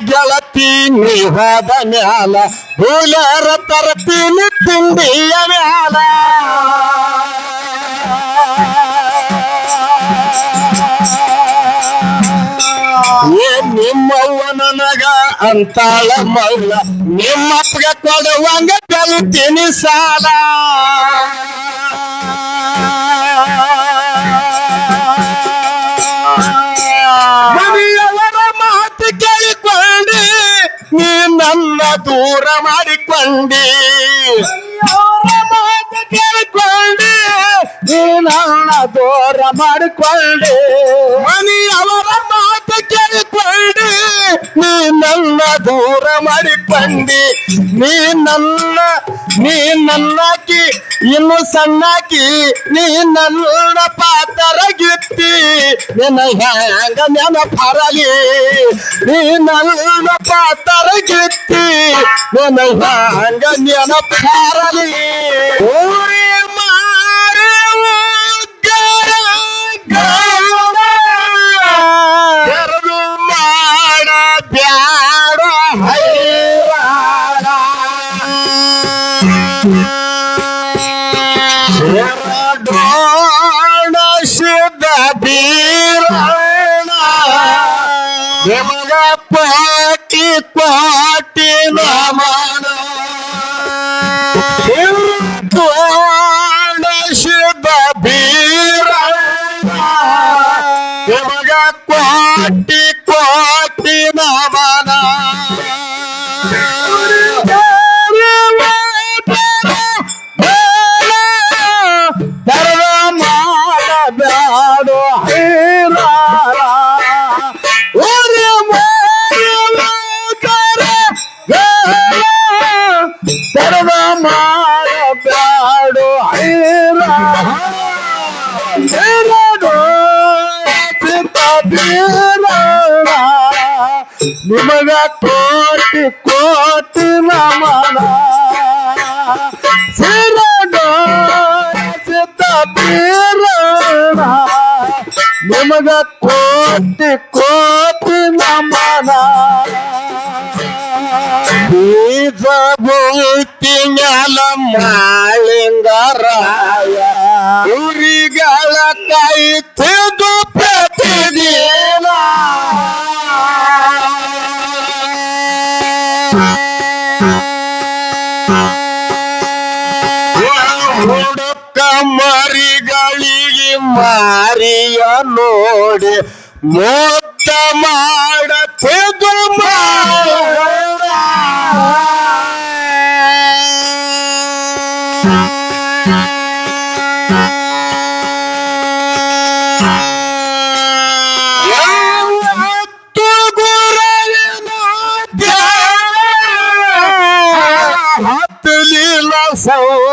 ಗೆಳತಿ ನೀ ಹೋದ ಮ್ಯಾಲ ಹುಲರ ತರತೀನಿ ತಿಂಡಿಯ ಮ್ಯಾಲ. ನಿಮ್ಮವ್ವ ನನಗ ಅಂತಾಳ ಮೌಲ, ನಿಮ್ಮಪ್ಪಗ ಕೊಡುವಂಗ ಕಲಿತೀನಿ ಸಾಲ. ನನ್ನ ದೂರ ಮಾಡಿಕೊಂಡಿ. ಕೇಳಿಕೊಂಡಿ ನೀ ನನ್ನ ದೂರ ಮಾಡಿಕೊಂಡಿ ಮನೆಯವರ ನನ್ನ ಮಾಡಿ ಬಂದಿ ನೀ ನನ್ನ, ನೀ ನನ್ನಾಕಿ, ಇನ್ನು ಸಣ್ಣಾಕಿ, ನೀ ನನ್ನ ಪಾತರಗಿತ್ತಿ ನಿನ್ನ ಹ್ಯಾಂಗ ನೆನಪರಲಿ ನೀ ನನ್ನ ಪಾತರಗಿತ್ತಿ ನಿನ್ನ ಹ್ಯಾಂಗ ನೆನಪರಲಿ ಊರಿ ಮಾರಿ ಉಗ್ಗರ. ನಿಮಗ ಪಾಟಿ ಪಾಟಿ ನಮನ. ಸಿದ್ಧ ಬೀರಣ ನಿಮಗ ಕೋಟಿ ನಿಮಗ ಕೋಟಿ ಕೋಟಿ ನಮನ. ನಿಮಗ ಕೋಟಿ ಕೋಟಿ ನಮನ. ಬೀಜ ಬೂತಿ ಮ್ಯಾಲ ಮಾಳಿಂಗರಾಯ. ಉರಿಗಳ ಕೈ ತಿದು ಪ್ರತಿದಿನ. ಹುಡುಕ ಮರಿಗಳಿಗೆ ಮಾರಿಯ ನೋಡಿ ಮೋತ ಮಾಡ ತಿದು ಯಾವತ್ತು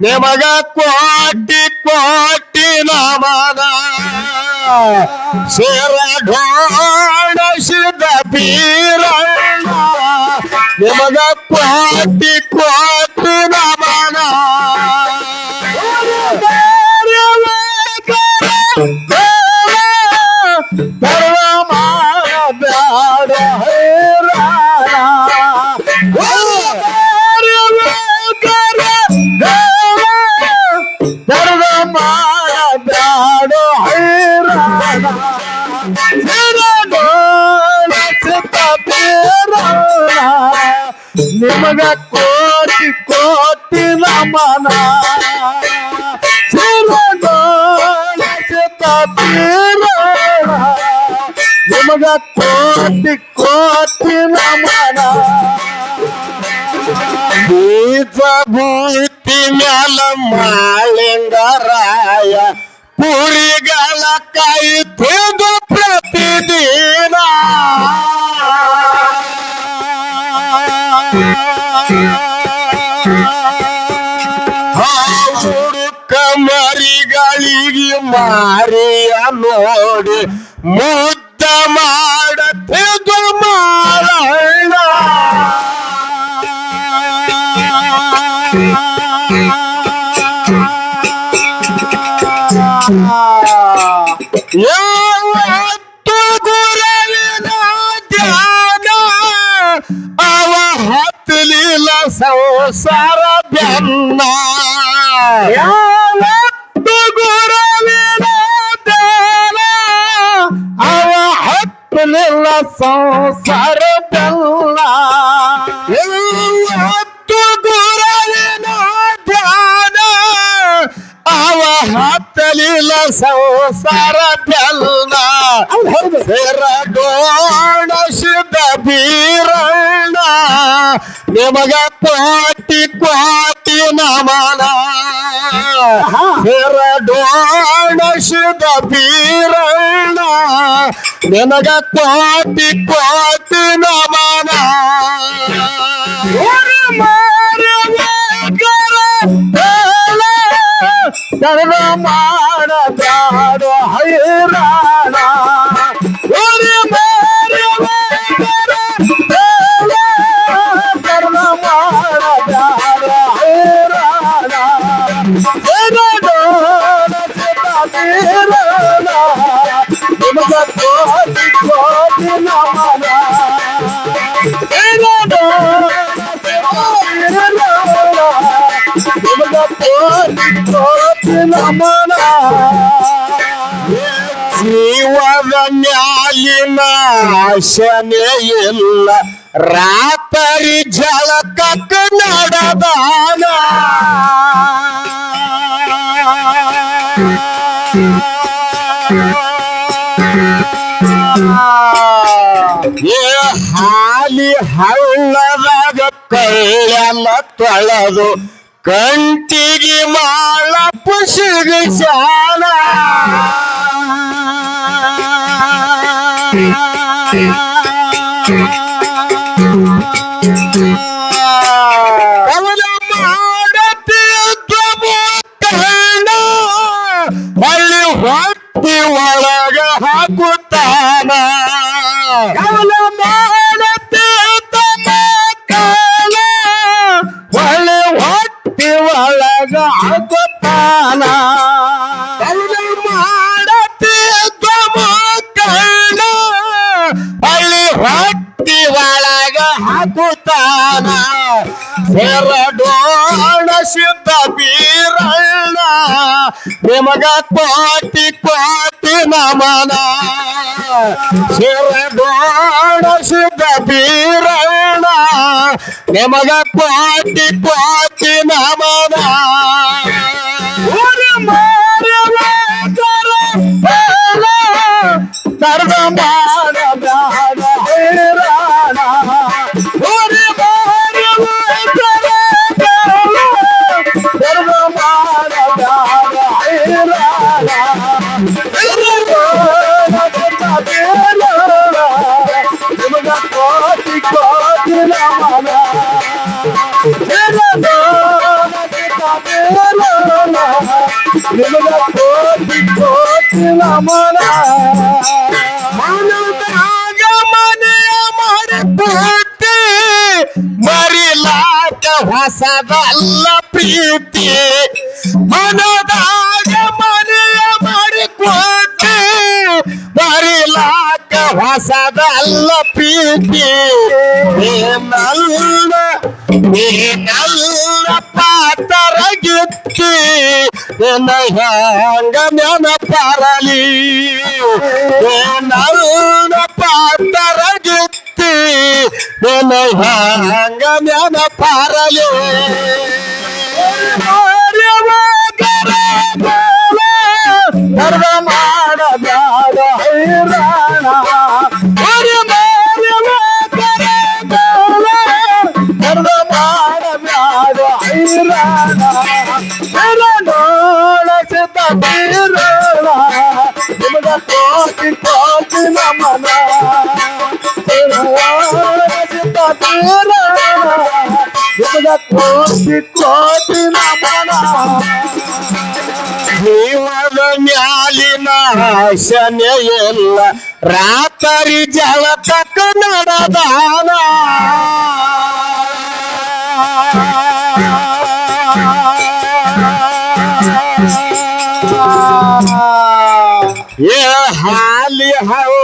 ನಿಮಗ ಕೋಟಿ ಕೋಟಿ ನಮನ ಸೇರಡೋಣ ಸಿದ್ಧ ಬೀರಣ ನಿಮಗ ಕೋಟಿ ಕೋಟಿ ನಮನ ನಿಮಗ ಕೋಟಿ ಕೋಟಿ ನಮನ ನಿಮಗ ಕೋಟಿ ಕೋಟಿ ನಮನ ಬೀಜ ಭೂತಿ ಮ್ಯಾಲ ಮಾಳಿಂಗರಾಯ ಪುರಿಗಳ ಮಾರಿಯ ನೋಡಿ ಮುದ್ದ ಮಾಡತ್ತಿದ್ದು ಮಾರಣ್ಣ. ಯಾವತ್ತು ಗುರುವಿನ ಧ್ಯಾನ ಅವ ಹತ್ತಲಿಲ್ಲ ಸಂಸಾರ ಬೆನ್ನ. ಹತ್ತಲಿಲ್ಲ ಸಂಸಾರ ಬೆನ್ನ ಯಾವತ್ತು ಗುರುವಿನ ಧ್ಯಾನ. ಅವ ಹತ್ತಲಿಲ್ಲ ಸಂಸಾರ ಬೆಲ್ಲ ಸೇರಡೋಣ ಸಿದ್ಧ ಬೀರಣ್ಣ. ನಿಮಗ ಕೋಟಿ ಕೋಟಿ ನಮನ. ಸಿದ್ಧ ಬೀರಣ್ಣ ನಿನಗ ಕ್ವಾತಿ ಕ್ವಾತಿ ನಮನ. ಮಾಡ ಮಾಡದಾಡ ಜೀವದ ಮ್ಯಾಲಿನ ಆಶನೆ ಇಲ್ಲ ರಾತರಿ ಜಳಕಕ್ಕ ನಡೆದಾನ. ಏ ಹಾಲಿ ಹಳ್ಳದಾಗ ಕೈಯಲ್ಲ ತೊಳೆದು ಕಂಟಿಗೆ ಮಾಳ ಪುಷಿಗ ಶಾಲ ಅವನ ಮಾಡತಿದ್ದ ಅವನ ಮಾಡತಿದ್ದ ಕಣ್ಣ ಹಳ್ಳಿ ಹೊಟ್ಟಿ ಒಳಗ ಹಾಕುತ್ತಾನ. ಎರಡೋಣ ಸಿದ್ಧ ಬೀರಣ್ಣ. ನಿಮಗ ಕೋಟಿ ಕೋಟಿ ನಮನ. ಎರಡೋಣ ಸಿದ್ಧ ಬೀರಣ್ಣ ನಿಮಗ ಕೋಟಿ ಕೋಟಿ ನಮನ. ಕರ್ಮ ಮಾಡದ ನಮನ ಮನದಾಗ ಮನೆಯ ಮಾಡಿಬಿಟ್ಟಿ ಮರಿಲಾಕ ಹೊಸದಲ್ಲ ಪ್ರೀತಿ. ಮನದಾಗ ಮನೆಯ ಮಾಡಿಕೊಟ್ಟಿ ಮರಿಲಾಕ ಹೊಸದಲ್ಲ ಪ್ರೀತಿ. ನೀನಲ್ಲ ನೀನಲ್ಲ ಪಾತರ ಗಿತ್ತಿ ನಿನ್ನ ಹ್ಯಾಂಗ ನೆನಪರಲಿ ಏನಲ್ಲ ಪಾತರ ಗಿತ್ತಿ ನಿನ್ನ ಹ್ಯಾಂಗ ನೆನಪರಲಿ ಧರ್ಮ ಬೀರೋಣ ನಿಮಗ ಕೋಟಿ ಕೋಟಿ ನಮನ ಜೀವದ ಮ್ಯಾಲಿನ ಆಸನೆ ಎಲ್ಲ ರಾತ್ರಿ ಜಳಕಕ್ಕ ನಡೆದಾನ. ಏ ಹಾಲಿ ಹಳ್ಳದಾಗ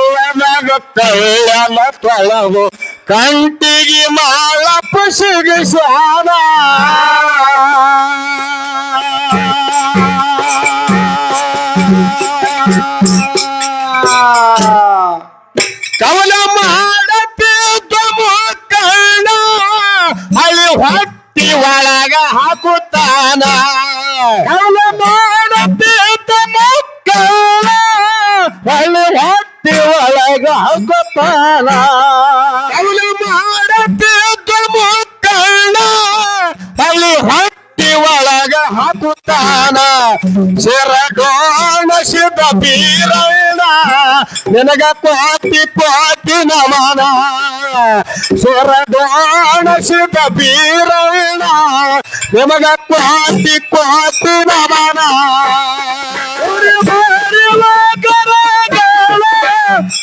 ಕಳ್ಳನ ತೊಳವು ಕಂಟಿಗೆ ಮಾಳಪ್ಪ ಸಿಗಿಸ್ವಾನ ಕವಲ ಮಾಡತಿದ್ದ ಕಣ್ಣ ಹಳಿ ಹೊಟ್ಟಿ ಒಳಗ ಹಾಕುತ್ತಾನ. ಕವಲ ಮಾಡತಿದ್ದ ಮಕ್ಕಳ ಹಳಿ ಹೊಟ್ಟಿ ಒಳಗ ಅವಳು ಕವಲ ಮುಕ್ಕಣ್ಣ ಹಟ್ಟಿ ಹೊಟ್ಟಿ ಒಳಗ ಹಾಕುತ್ತಾನ. ಶಿರಗೋಣ ಶಿದ ಬೀರಣ್ಣ. ನಿನಗ ಪಾತಿ ಪಾತಿ ನಮನ. ಶಿರಗೋಣ ಶಿದ ಬೀರಣ್ಣ. ನಿಮಗ ಪಾತಿ ಪಾತಿ ನಮನ.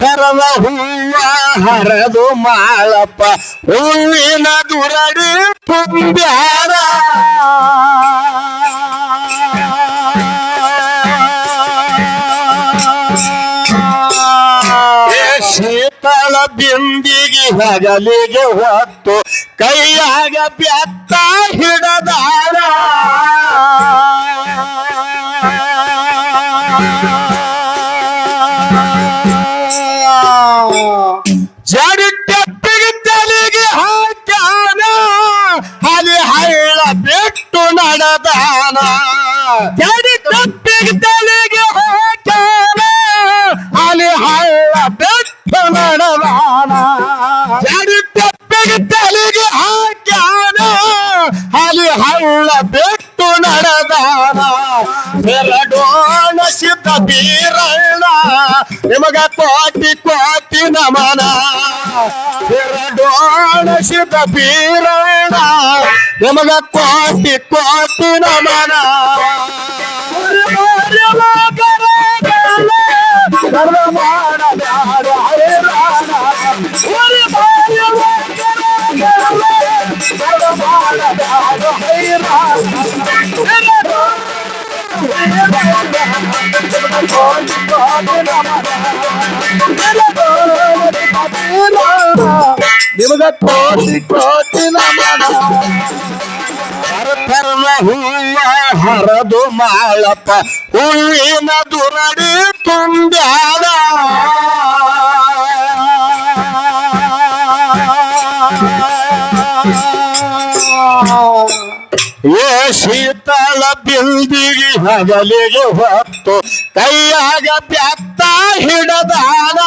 ಕರದ ಹೂವ ಹರದು ಮಾಳಪ್ಪ ಹೂವಿನ ದುರಡಿ ತುಂಬ್ಯಾರ. ಏ ಶೀತಳ ಬಿಂದಿಗೆ ಹಗಲಿಗೆ ಹೊತ್ತು ಕೈಯಾಗ ಬೆತ್ತ ಹಿಡದಾರ. ಜಡಿ ತಪ್ಪಿಗೆ ತಲೆಗೆ ಹಾಕ್ಯಾನ ಅಲ್ಲಿ ಹಳ್ಳ ಬೆಟ್ಟ ನಡೆದಾನ ಜಡಿ ತಪ್ಪಿಗೆ ತಲೆಗೆ ಹಾಕ್ಯಾನ ಅಲ್ಲಿ ಹಳ್ಳ ಬಿಟ್ಟು ನಡೆದಾನ ಬೆರಡೋಣ ಸಿದ್ಧ ಬೀರಣ್ಣ, ನಿಮಗ ಕೋಟಿ ಕೋಟಿ ನಮನ. ಬೆರಡೋಣ ಸಿದ್ಧ ಬೀರಣ್ಣ, ನಿಮಗ ಕೋಟಿ ಕೋಟಿ ನಮನ. ಕರ್ಮ ನಿಮಗ ಕೋಟಿ ಕೋಟಿ ನಮನ ಹರತರ್ಮ ಹೂವ ಹರದು ಮಾಳಪ್ಪ ಹೂವಿನ ದುರಡಿ ತುಂಬ್ಯಾದ ಏ ಶೀತಳ ಬಿಲ್ದಿಗೆ ಹಗಲಿಗೆ ಹೊತ್ತು, ಕೈಯಾಗ ಬೆತ್ತ ಹಿಡದಾನ.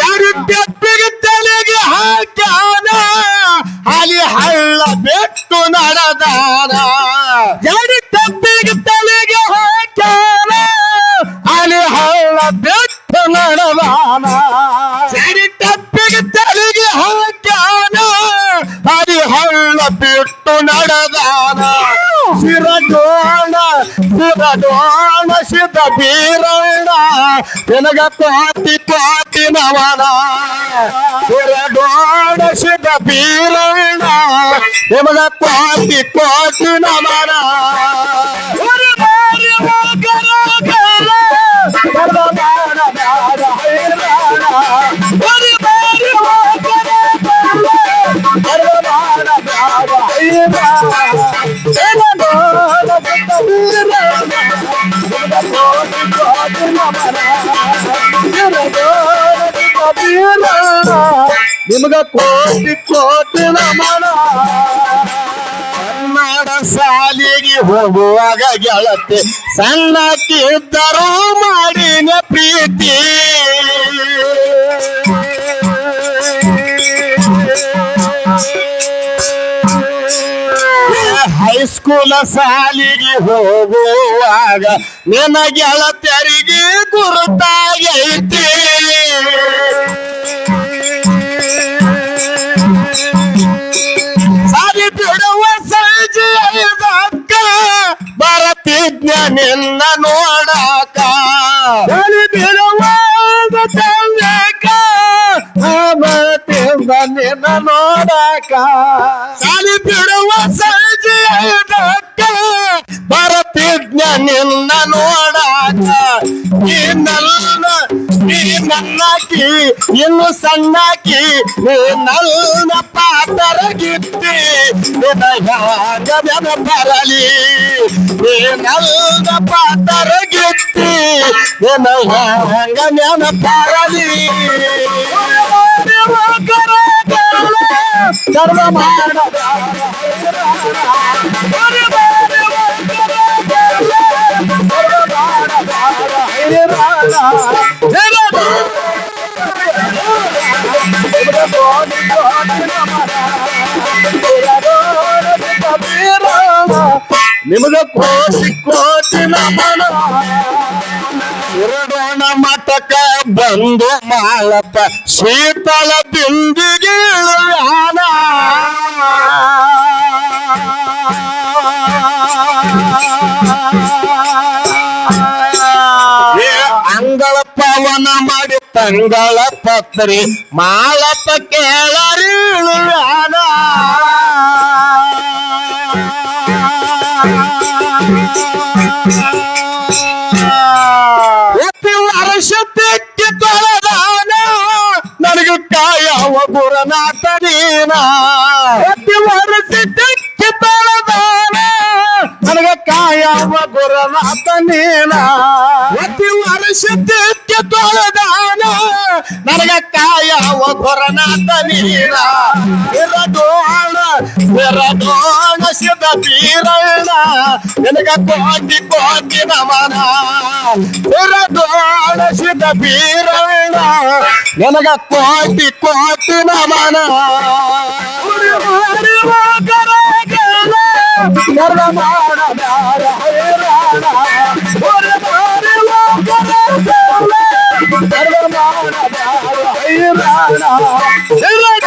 ಯಾರು ಬೆಪ್ಪಿಗೆ ತಲೆಗೆ ಹಾಕ್ಯಾನ, ಅಲ್ಲಿ ಹಳ್ಳ ಬೆಟ್ಟು ನಡೆದಾನ. ಶಿರಡೋಣ ಶಿರಡೋಣ ಸಿದ್ಧ ಬೀರಣ್ಣ ನಿನಗ ಪಾತಿ ಪಾತಿ ನವನ ಶಿರಡೋಣ ಸಿದ್ಧ ಬೀರಣ್ಣ ನಿಮಗ ಪಾತಿ ಪಾತಿ ನಮನ ನಿಮಗ ಕೋಟಿ ಕೋಟಿ ನಮನ. ಕನ್ನಡ ಸಾಲಿಗೆ ಹೋಗುವಾಗ ಗೆಳತಿ, ಸಣ್ಣಕ್ಕಿದ್ದರೂ ಮಾಡಿನ ಪ್ರೀತಿ. ಹೈಸ್ಕೂಲ ಸಾಲಿಗೆ ಹೋಗುವಾಗ ನಿನ್ನ ಗೆಳತಿಯರಿಗೆ ಗುರುತಾಗೈತಿ. ಸಾರಿ ಬಿಡುವ ಸಂಜೆ ಐದಕ್ಕ ಬರತಿದ್ನ ನಿನ್ನ ನೋಡಕ. ಸಾರಿ ಬಿಡುವ ಚಂದಕ ಮತ್ತಿಂದ ನಿನ್ನ ನೋಡಕ. ಸಾರಿ ಬಿಡುವ ಸಂಜೆ ಐದಕ್ಕ ಬರತಿದ್ನ ನಿನ್ನ ಈ ನನ್ನಾಕಿ ಇನ್ನು ಸಣ್ಣಾಕಿ ನೀ ನನ್ನ ಪಾತರಗಿತ್ತಿ ನಿನ್ನ ಹ್ಯಾಂಗ ನೆನ ಬರಲಿ. ನೀ ನನ್ನ ಪಾತರ ಗಿತ್ತಿ ನಿನ್ನ ಹ್ಯಾಂಗ ನೆನ ಬರಲಿ. ಸರ್ವ ಮಾಡ ನಿಮಗ ಕೋಟಿ ಕೋಟಿ ನಮನ ಎರಡೋಣ ಮಠಕ ಬಂದು ಮಾಲಪ ಶೀತಲ ಬಿಂದಿಗೆ ಇಳುವಾನ ಏ, ಅಂಗಳ ಪವನ ಮಾಡಿ ತಂಗಳ ಪತ್ರಿ. ಮಾಲಪ್ಪ ಕೇಳರಿ ಇಳುವಾನ ಪ್ರತಿ ವರ್ಷ ತೆಕ್ಕಿ ತೊಳೆದಾನ ನನಗೆ ಕಾಯವ ನೀನಾ. ಪ್ರತಿ ವರ್ಷಕ್ಕೆ ತೊಳೆದಾನ ನನಗೆ ಕಾಯವ ನೀನಾ. ಪ್ರತಿ ವರ್ಷಕ್ಕೆ ತೊಳೆದಾನ ನನಗೆ ಕಾಯವ ಗುರುನಾಥ ಇರದು ಇರದೋಣ ಇರದೋಣ ಸಿದ್ಧ ತೀರಣ ನಿನಗ ಕೋಟಿ ಕೋಟಿ ನಮನ ಇರದೋಣ ಸಿದ್ಧ ಬೀರಣ ನಿನಗ ಕೋಟಿ ಕೋಟಿ ನಮನ ಸರ್ವ ಮಾಡ ಹೈರಾಣ ಸರ್ವ ಮಾಡ ಹೈರಾಣ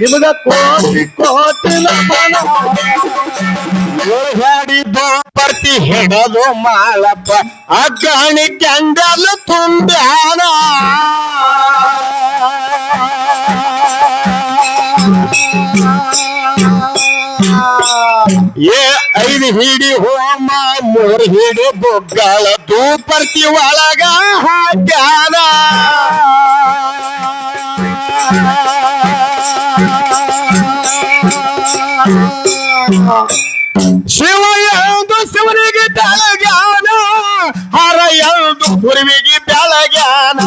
ನಿಮಗ ಕೋಟಿ ಕೋಟಿ ನಮನ ಹಾಡಿದ್ದು ಬರ್ತಿ ಹಿಡದು ಮಾಳಪ್ಪ ಅಗ್ಗಾಣಿ ಕೆಂಡಲು ತುಂಬ್ಯಾನ ಏ, ಐದು ಹಿಡಿ ಹೋಮ, ಮೂರ್ ಹಿಡಿ ಬೊಗ್ಗಳ ದೂಪರ್ತಿ ಒಳಗ ಹಾಕ್ಯಾದ ಶಿವ ಎಂದು ಶಿವನಿಗೆ ಬೆಳಗ್ಯಾನ, ಹರ ಎಂದು ಗುರುವಿಗೆ ಬೆಳಗ್ಯಾನ.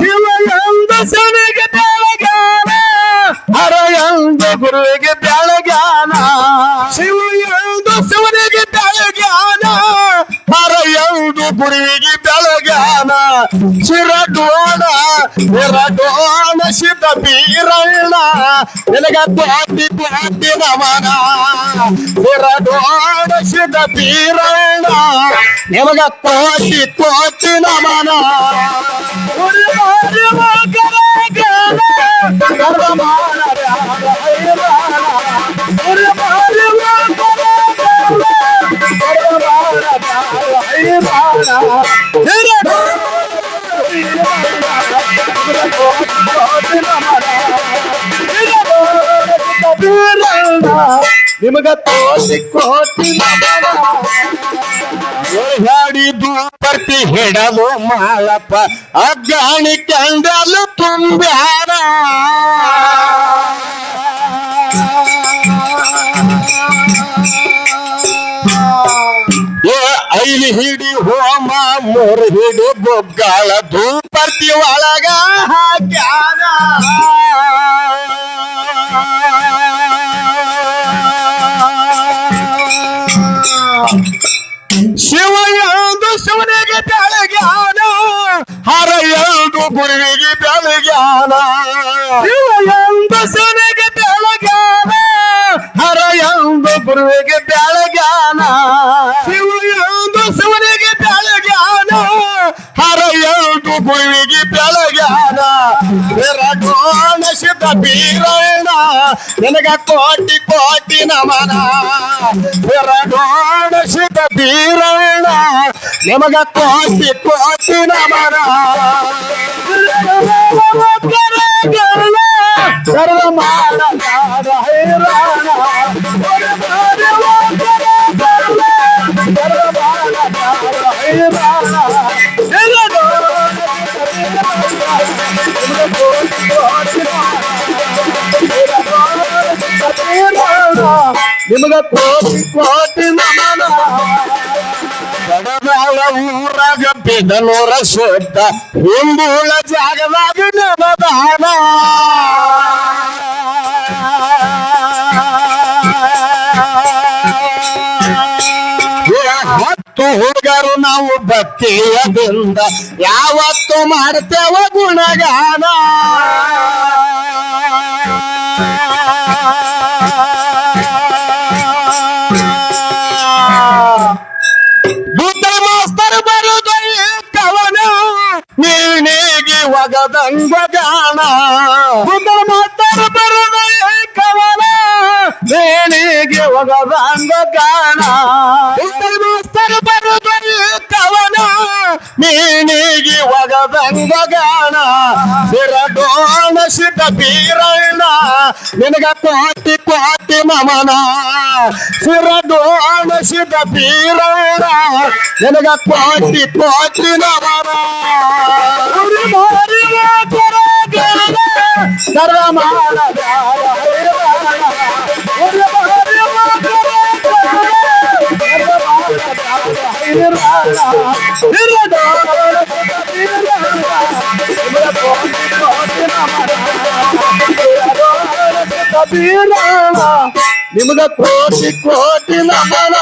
ಶಿವ ಎಂದು ಶಿವನಿಗೆ ಬೆಳಗ್ಯಾನ, ಹರ ಎಂದು ಗುರುವಿಗೆ ಎಂದು ಪುರಿವಿಗೆ ಬೆಳಗಾನ ಶಿರಡೋಣ ಶಿರಡೋಣ ಶಿತ ಬೀರಣ್ಣ. ನಿನಗ ಕೋಟಿ ಕೋಟಿ ನಮನ. ಶಿರಡೋಣ ಶಿತ ಬೀರಣ್ಣ. ನಿಮಗ ಕೋಟಿ ಕೋಟಿ ನಮನ. ನಿಮಗ ಕೋಟಿ ಕೋಟಿ ಹಾಡಿದು ಬರ್ತಿ ಹಿಡಲು ಮಾಳಪ್ಪ ಅಗ್ಗಾಣಿ ಕಂಡಲು ತುಂಬ್ಯಾರ ಏ ಐದು ಹಿಡಿ ಹೋಮ ಮೂರು ಹಿಡಿ ಗೊಗ್ಗಾಳ ಧೂಪರ್ತಿ ಒಳಗ ಹಾಕ್ಯಾನ ಶಿವ ಎಂದು ಶಿವನಿಗೆ ಬೆಳಗ್ಯಾನ ಹರ ಎಂದು ಗುರುವಿಗೆ ಬೆಳಗ್ಯಾನ ಶಿವ ಎಂದು ಶಿವನಿಗೆ ಬೆಳಗ್ಯಾನ ಹರ ಎಂದು ಗುರುವಿಗೆ ಬೆಳಗ್ಯಾನ ಶಿವ ಎಂದು ಶಿವನಿಗೆ ಬೆಳಗ್ಯಾನ ಹರ ಎಂದು ಗುರುವಿಗೆ ಬೆಳಗ್ಯಾನ ವಿರಗೋಣ ಸಿದ್ಧ ಬೀರಣ್ಣ ನಿನಗ ಕೋಟಿ ಕೋಟಿ ನಮನ ವಿರಗೋಣ ಸಿದ್ಧ ಬೀರಣ್ಣ ನಿಮಗ ಕೋಟಿ ಕೋಟಿ ನಮನ ಸರ್ವ ಮಾಡಲಾರ ನಿಮಗ ಕೋಟಿ ಕೋಟಿ ನಮನ. ಬಡದಾಳ ಊರಾಗ ಬಿದನೂರ ಸೋತ ಹಿಂಬೂಳ ಜಾಗದಾಗ ನಮದಾನ. ಹತ್ತು ಹೋಗರು ನಾವು ಭಕ್ತಿಯದಿಂದ, ಯಾವತ್ತು ಮಾಡ್ತೇವ ಗುಣಗಾನ. ನೀನಿಗೆ ಒಗದಂಗ ಗಾಣ. ಕುಂದರ ಮಾತರ ಬರುವ ಕವಲ. ನೀನಿಗೆ ಒಗದಂಗ ಗಾಣ. ಬುದ್ಧ ಮಾಸ್ತರ್ ಬರುದು ಈ ಕವನ ನೀನಿಗೆ ಬಂದ ಗಾಣ ಸಿರಡೋಣ ಸಿದ್ಧ ಬೀರಣ್ಣ. ನಿನಗ ಕೋಟಿ ಕೋಟಿ ಮಮನ. ಸಿರಡೋಣ ಸಿದ್ಧ ಬೀರಣ್ಣ. ನಿನಗ ಕೋಟಿ ಕೋಟಿ ನಮನ. ಸರ್ವ ಮಾಡಲಾರ ನಿಮಗ ಕೋಟಿ ಕೋಟಿ ನಮನ